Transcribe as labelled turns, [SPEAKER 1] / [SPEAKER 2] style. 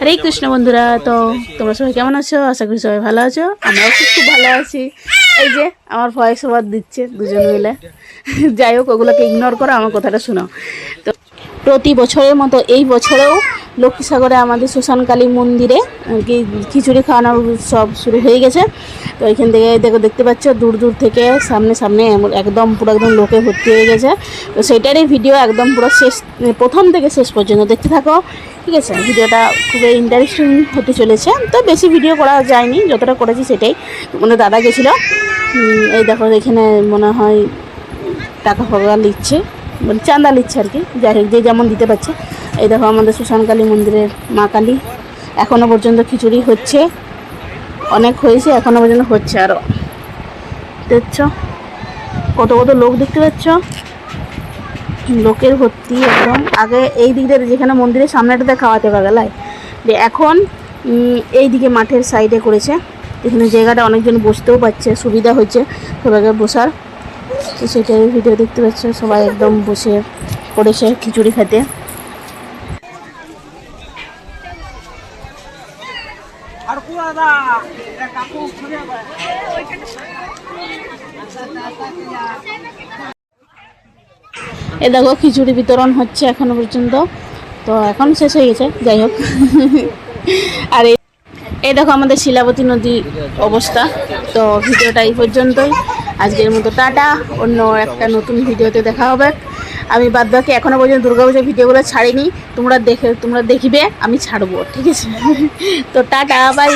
[SPEAKER 1] হরে কৃষ্ণ বন্ধুরা, তো তোমরা সবাই কেমন আছো? আশা করি সবাই ভালো আছো। আমরাও খুব খুব ভালো আছি। এই যে আমার ভয়েস ওভার দিচ্ছে দুজন মিলে। যাই হোক, ওগুলোকে ইগনোর করো, আমার কথাটা শোনো তো প্রতি বছরের মতো এই বছরেও লক্ষ্মীসাগরে আমাদের শ্মশানকালী মন্দিরে কি খিচুড়ি খাওয়ানোর সব শুরু হয়ে গেছে। তো এখান থেকে দেখো, দেখতে পাচ্ছ, দূর দূর থেকে সামনে সামনে একদম পুরো একদম লোকে ভর্তি হয়ে গেছে। তো সেটারই ভিডিও একদম পুরো শেষ প্রথম থেকে শেষ পর্যন্ত দেখতে থাকো, ঠিক আছে? ভিডিওটা খুবই ইন্টারেস্টিং হতে চলেছে। তো বেশি ভিডিও করা যায়নি, যতটা করেছি সেটাই। মানে দাদা গেছিল এই দেখো, এখানে মনে হয় টাকা ফাকা নিচ্ছে মানে চাঁদা নিচ্ছে আর কি। যাই হোক, যে যেমন দিতে পারছে। এই দেখো আমাদের সুশান কালী মন্দিরের মা কালী। এখনও পর্যন্ত খিচুড়ি হচ্ছে। অনেক হয়েছে এখনও পর্যন্ত হচ্ছে আরও দেখছ? কত কত লোক দেখতে পাচ্ছ? লোকের ভর্তি একদম। আগে এই দিকটা যেখানে মন্দিরের সামনেটাতে খাওয়াতে পারবে যে এখন এই দিকে মাঠের সাইডে করেছে। এখানে জায়গাটা অনেকজন বসতেও পারছে, সুবিধা হচ্ছে সবাইকে বসার। তো সেটাই ভিডিও দেখতে পাচ্ছ, সবাই একদম বসে পড়েছে খিচুড়ি খেতে। এ দেখো, খিচুড়ি বিতরণ হচ্ছে এখনও পর্যন্ত। তো এখন শেষ হয়ে গেছে, যাই হোক। আর এই- এই দেখো আমাদের শিলাবতী নদী অবস্থা। তো ভিডিওটা এই পর্যন্তই। আজকের মতো টাটা। অন্য একটা নতুন ভিডিওতে দেখা হবে। আমি বাদ বাকি এখনও পর্যন্ত দুর্গাপূজার ভিডিওগুলো ছাড়িনি। তোমরা দেখে তোমরা দেখিবে, আমি ছাড়বো, ঠিক আছে? তো টাটা, বাই।